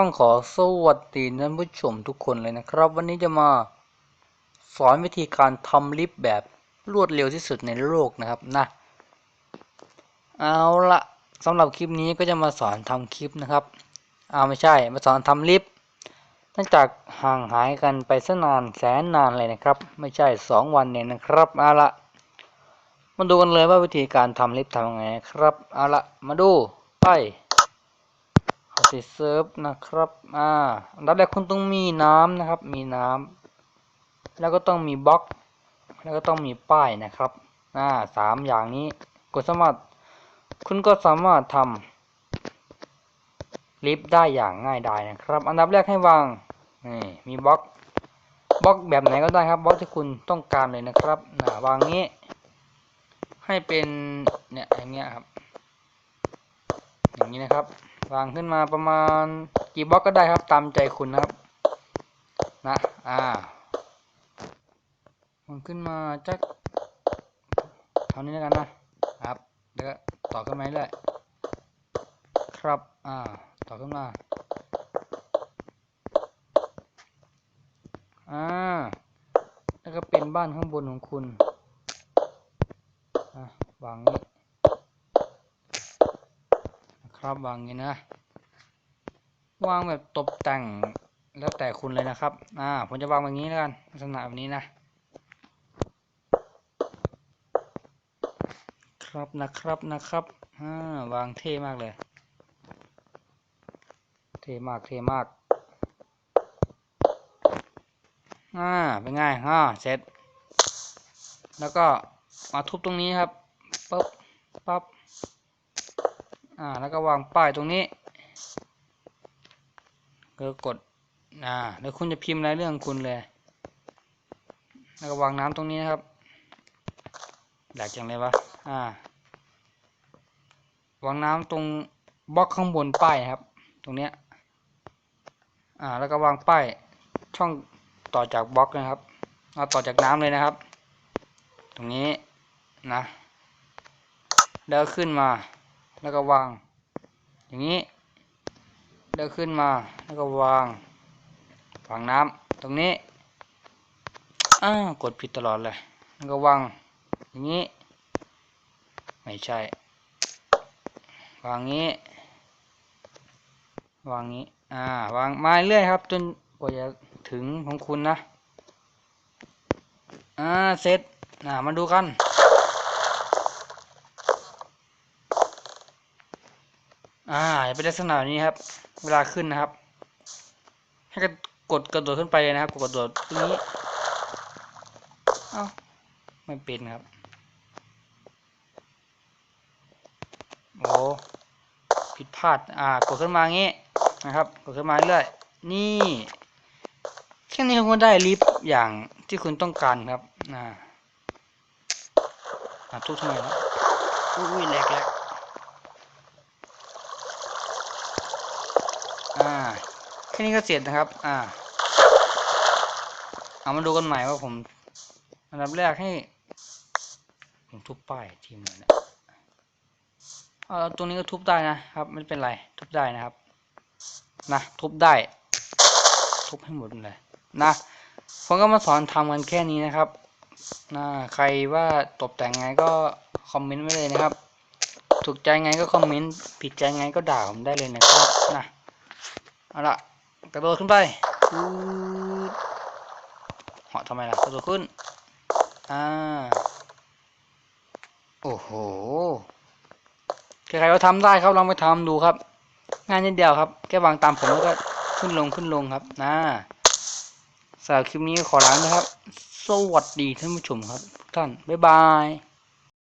ต้องขอสวัสดีท่านผู้ชมทุกคนเลยนะครับ วันนี้จะมาสอนวิธีการทำลิฟต์แบบรวดเร็วที่สุดในโลกนะครับนะเอาละสำหรับคลิปนี้ก็จะมาสอนทำคลิปนะครับเอาไม่ใช่มาสอนทำลิฟต์ตั้งจากห่างหายกันไปสนานแสนนานเลยนะครับ ไม่ใช่สองวันเนี่ยนะครับเอาละมาดูกันเลยว่าวิธีการทำลิฟต์ทำยังไงครับเอาละมาดูไป เข้าไปเซิร์ฟนะครับอ่าอันดับแรกคุณต้องมีน้ำนะครับ มีน้ำแล้วก็ต้องมีบล็อก แล้วก็ต้องมีป้ายนะครับอ่าสามอย่างนี้กดสามารถคุณก็สามารถทำลิฟต์ได้อย่างง่ายดายนะครับ อันดับแรกให้วางนี่มีบล็อกบล็อกแบบไหนก็ได้ครับบล็อกที่คุณต้องการเลยนะครับอ่าวางนี้ ให้เป็นเนี่ยอย่างเงี้ยครับ อย่างนี้นะครับ วางขึ้นมาประมาณกี่บล็อกก็ได้ครับ ตามใจคุณนะครับ นะ อ่าวางขึ้นมาจักเท่านี้แล้วกันนะครับแล้วก็ต่อขึ้นมาเรื่อยครับ อ่า ต่อขึ้นมา อ่า แล้วก็เป็นบ้านข้างบนของคุณ อะวางนี้ ครับวางอย่างนี้นะ วางแบบตกแต่งแล้วแต่คุณเลยนะครับ อ่า ผมจะวางแบบนี้แล้วกันลักษณะแบบนี้นะ ครับนะครับนะครับ อ่า วางเท่มากเลย เท่มากเท่มาก อ่า เป็นไงอ่าเสร็จ แล้วก็มาทุบตรงนี้ครับ ปั๊บ ปั๊บ อ่าแล้วก็วางป้ายตรงนี้ก็กดอ่าแล้วคุณจะพิมพ์อะไรเรื่องคุณเลย แล้วก็วางน้ำตรงนี้นะครับแหลกจังเลยวะอ่าวางน้ำตรงบล็อกข้างบนป้ายครับ ตรงเนี้ยอ่าแล้วก็วางป้ายช่องต่อจากบล็อกนะครับเอาต่อจากน้ำเลยนะครับ ตรงนี้นะแล้วขึ้นมา แล้วก็วาง อย่างนี้เดินขึ้นมาแล้วก็วางวางน้ำตรงนี้อ้ากดผิดตลอดเลยแล้วก็วางอย่างนี้ ไม่ใช่ วางนี้ วางนี้อ่าวางมาเรื่อยครับ จนกว่าจะถึงของคุณนะอ่าเสร็จอ่ามาดูกัน อ่าจะเป็นลักษณะนี้ครับ เวลาขึ้นนะครับ ให้กดกดกระโดดขึ้นไปเลยนะครับ กดกระโดดตรงนี้เอ้าไม่เป็นครับโอ้ผิดพลาดอ่ากดขึ้นมางี้นะครับ กดขึ้นมาเรื่อยนี่แค่นี้คุณได้ลิฟต์อย่างที่คุณต้องการครับอ่าอ่าทุกทำไมครับอุ้ยแหลกแหลก อ่า แค่นี้ก็เสร็จนะครับ อ่า เอามาดูกันใหม่ว่าผม อันดับแรกให้ ผมทุบป้ายทีมเลยนะเออตรงนี้ก็ทุบได้นะครับ ไม่เป็นไร ทุบได้นะครับ นะ ทุบได้ ทุบให้หมดเลย นะผมก็มาสอนทำกันแค่นี้นะครับนะใครว่าตกแต่งไงก็คอมเมนต์ไว้เลยนะครับ ถูกใจไงก็คอมเมนต์ ผิดใจไงก็ด่าผมได้เลยนะครับนะ เอาละกระโดดขึ้นไปอืดเหาะทำไมล่ะกระโดดขึ้น อ่า โอ้โห ใครๆก็ทำได้ครับ ลองไปทำดูครับง่ายนิดเดียวครับ แค่วางตามผมแล้วก็ขึ้นลงขึ้นลงครับนะสำหรับคลิปนี้ขอลานะครับ สวัสดีท่านผู้ชมครับ ทุกท่าน บ๊ายบาย